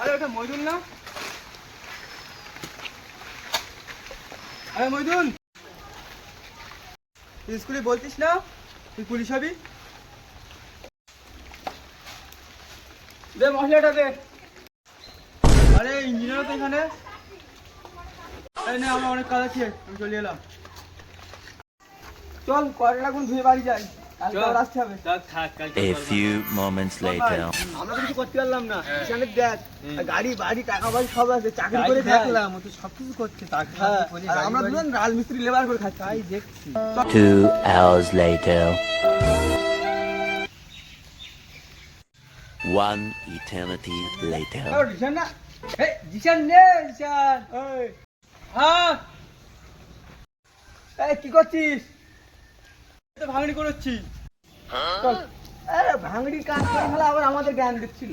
আরে আরে স্কুলে বলতিস না? তুই পুলিশ হবি? মশলাটা দে। আরে ইঞ্জিনিয়ার তো এখানে। এই নে, আমার অনেক কাজ আছে, আমি চলে এলাম। চল, কয়টা এখন ধুয়ে বাড়ি যাই। A few moments later. আমরা কিছু করতে পারলাম না। এখানে দেখ গাড়ি বাড়ি টাকা বাড়ি সব আছে চাকরি করে দেখলাম দেখলাম ও তো করছে চাকরি হ্যাঁ, বাকরি করে, আর গাড়ি আমরা দুজন রাল মিস্ত্রি লেবার করে খাচ্ছি। তাই দেখছি। Two hours later. One eternity later. হ্যাঁ এই কি করছিস? ভাঙড়ি করছি। আরে ভাঙড়ি কাজ করে আবার আমাদের জ্ঞান দিচ্ছিল।